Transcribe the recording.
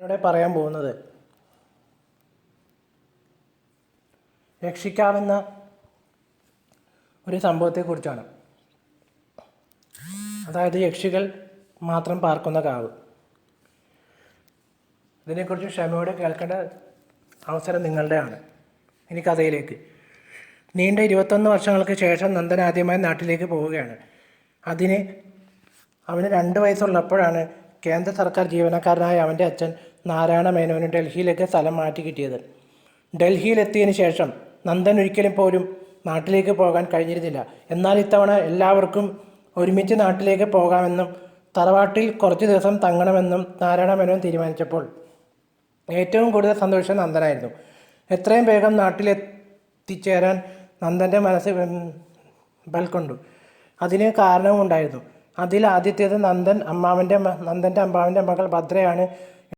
ഇവിടെ പറയാൻ പോകുന്നത്? രക്ഷിക്കാവുന്ന ഒരു സംഭവത്തെക്കുറിച്ചാണ്. അതായത് യക്ഷികൾ മാത്രം പാർക്കുന്ന കാവ്. ഇതിനെക്കുറിച്ച് ക്ഷമയോടെ കേൾക്കേണ്ട അവസരം നിങ്ങളുടെയാണ്. ഇനി കഥയിലേക്ക്. നീണ്ട ഇരുപത്തൊന്ന് വർഷങ്ങൾക്ക് ശേഷം നന്ദൻ ആദ്യമായി നാട്ടിലേക്ക് പോവുകയാണ്. അതിന് അവന് രണ്ട് വയസ്സുള്ളപ്പോഴാണ് കേന്ദ്ര സർക്കാർ ജീവനക്കാരനായ അവന്റെ അച്ഛൻ നാരായണ മേനോന് ഡൽഹിയിലേക്ക് സ്ഥലം മാറ്റി കിട്ടിയത്. ഡൽഹിയിലെത്തിയതിന് ശേഷം നന്ദൻ ഒരിക്കലും പോലും നാട്ടിലേക്ക് പോകാൻ കഴിഞ്ഞിരുന്നില്ല. എന്നാൽ ഇത്തവണ എല്ലാവർക്കും ഒരുമിച്ച് നാട്ടിലേക്ക് പോകാമെന്നും തറവാട്ടിൽ കുറച്ച് ദിവസം തങ്ങണമെന്നും നാരായണ മേനോൻ തീരുമാനിച്ചപ്പോൾ ഏറ്റവും കൂടുതൽ സന്തോഷം നന്ദനായിരുന്നു. എത്രയും വേഗം നാട്ടിലെത്തിച്ചേരാൻ നന്ദന്റെ മനസ്സ് ബൽക്കൊണ്ടു. അതിന് കാരണവും ഉണ്ടായിരുന്നു അതിൽ ആദ്യത്തേത് നന്ദൻ അമ്മാവന്റെ നന്ദന്റെ അമ്മാവന്റെ മകൾ ഭദ്രയാണ്